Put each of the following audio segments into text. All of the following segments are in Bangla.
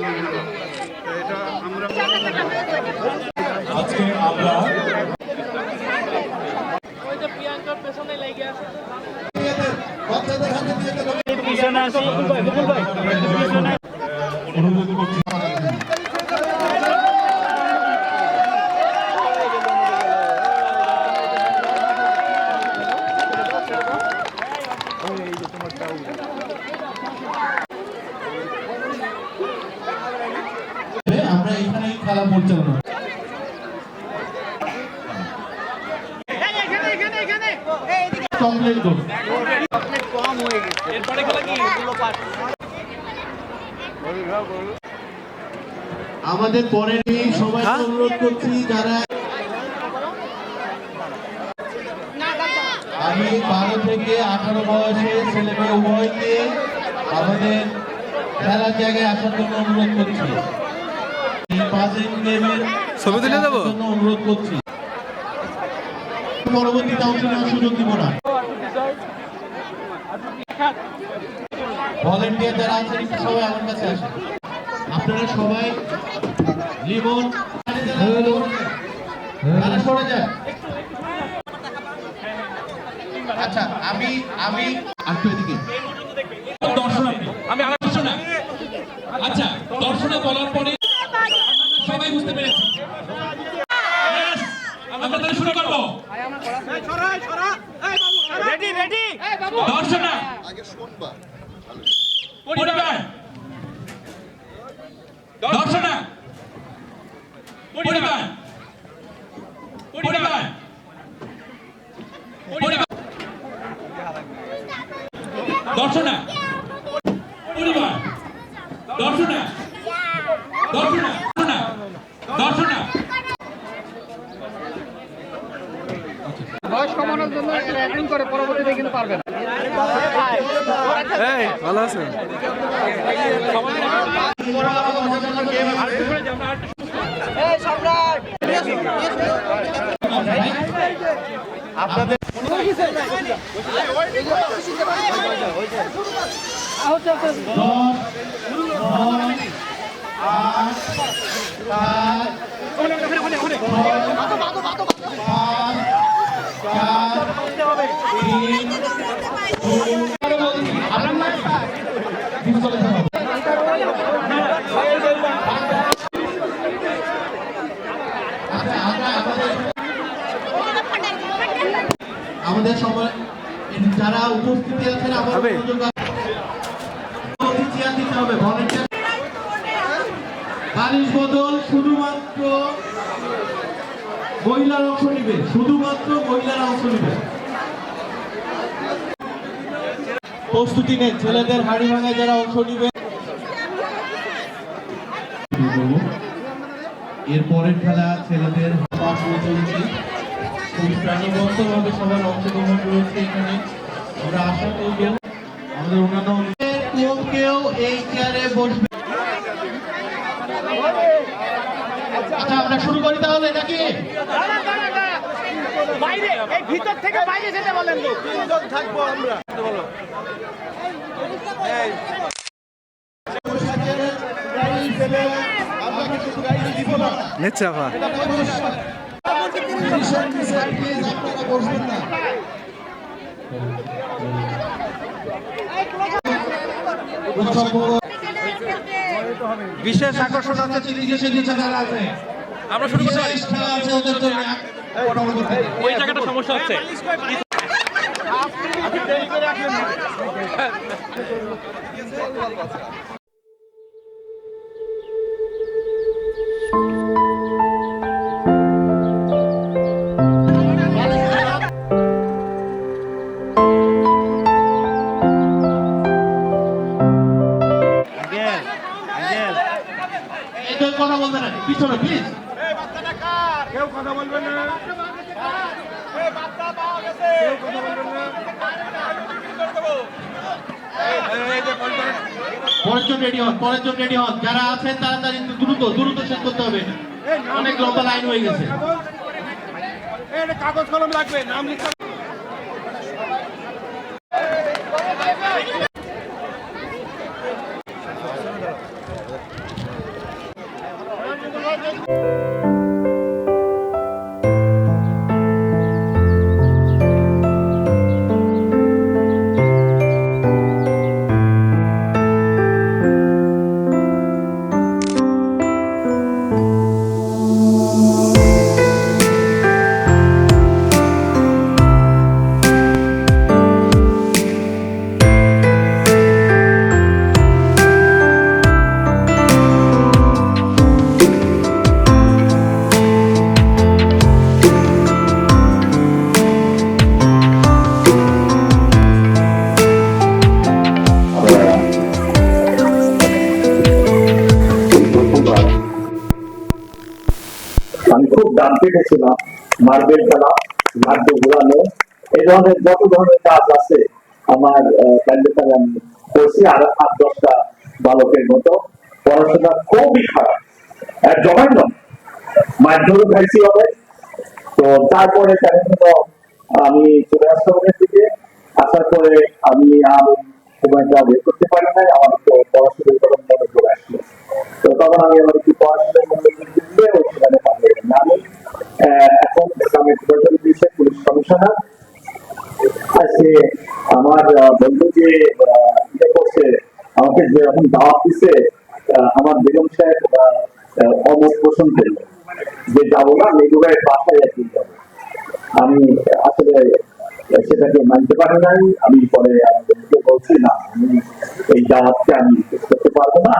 এটা আমরা আজকে আমরা অনুরোধ খেলা পরিচালনা আমাদের পরে এই সবাই অনুরোধ করছি যারা আমি বারো থেকে আঠারো বয়সে ছেলে মেয়ে উভয়কে আমাদের খেলার জায়গায় আসার জন্য অনুরোধ করছি। ছবি তুলে দেবো? অনুরোধ করছি কাছে আসেন আপনারা সবাই লিমন তারা সরে যান আচ্ছা আমি আমি একটু এদিকে দর্শনার্থী আমি আর দর্শনা আচ্ছা দর্শনা বলার পরে সবাই বুঝতে পেরেছি Yes! আমরা তাহলে শুরু করব দর্শনা পরিবার দর্শনা পরিবার পরিবার পরিবার দর্শনা পরিবার দর্শনা দর্শনা বয়স কমানোর জন্য অ্যাক্টিং করে পরবর্তীতে কিন্তু পারবে না এই ভালো নয় আট সাত আমাদের সবাই যারা উপস্থিতি আছেন আমাদের বালিশ বদল শুধুমাত্র মহিলার অংশ নিবে, শুধুমাত্র মহিলার অংশ নিবে। প্রস্তুতি নেন, ছেলেদের হাড়ি ভাঙায় যারা অংশ নিবে। এর পরের খেলা ছেলেদের অংশগ্রহণ এখানে। আশা আমাদের অন্যান্য কেউ এই চেয়ারে বসবে আচ্ছা আমরা শুরু করি তাহলে নাকি? বাইরে এই ভিতর থেকে বাইরে যেতে বলেন নিচ্ছে আপা আপনারা বসবেন না বিশেষ আকর্ষণ আছে চিলিজে সেদিন যারা আছে। আমরা শুরু করতে পারি। খেলা আছে ওদের জন্য। ওই জায়গাটা সমস্যা হচ্ছে। এই তো কথা বলতে না। পিছনে প্লিজ পরের জন। রেডি হন পরের জন রেডি হন। যারা আছেন তাড়াতাড়ি দ্রুত দ্রুত শেষ করতে হবে। অনেক লম্বা লাইন হয়ে গেছে। কাগজ। কলম লাগবে নাম লিখতে দাম মার্বেল নাট্য ঘোরানো, এই ধরনের যত ধরনের কাজ আছে আমার আমি করছি আর আট দশটা বালকের মতো। পড়াশোনা খুবই খারাপ। আর জমাই নয় খাইছি হবে তো তারপরে আমি চলে ওখান থেকে আসার পরে আমি আর সময়টা বের করতে পারি নাই। আমার তো পড়াশোনার উপর মনে চলে আসলো তো তখন আমি আমার একটু পড়াশোনার মধ্যে দিয়ে ওই সেখানে পাঠিয়ে দিলাম আমি আহ, এখন ইসলামিক প্রয়োজন দিয়েছে পুলিশ কমিশনার আজকে আমার আহ, বন্ধু যে আহ, ইয়ে করছে আমাকে যেরকম দাওয়াত দিছে আমার বেগম সাহেব অমত পোষণ করল যে যাব না মেঘুবাই বাসায় একদিন যাব। আমি আসলে সেটাকে মানতে পারি নাই। আমি পরে আমাদেরকে বলছি, না, আমি এই দাওয়াতকে আমি করতে পারব না।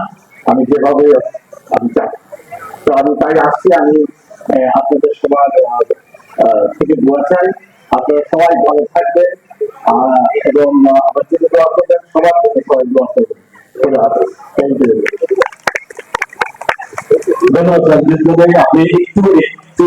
আমি যেভাবে আমি চাই। তো আমি তাই আসছি, আমি আপনাদের সবার থেকে দোয়া চাই। আপনারা সবাই ভালো থাকবেন। এবং আমার জন্য দোয়া করবেন সবার জন্য সবাই দোয়া করবেন ধন্যবাদ আপনি একটু একটু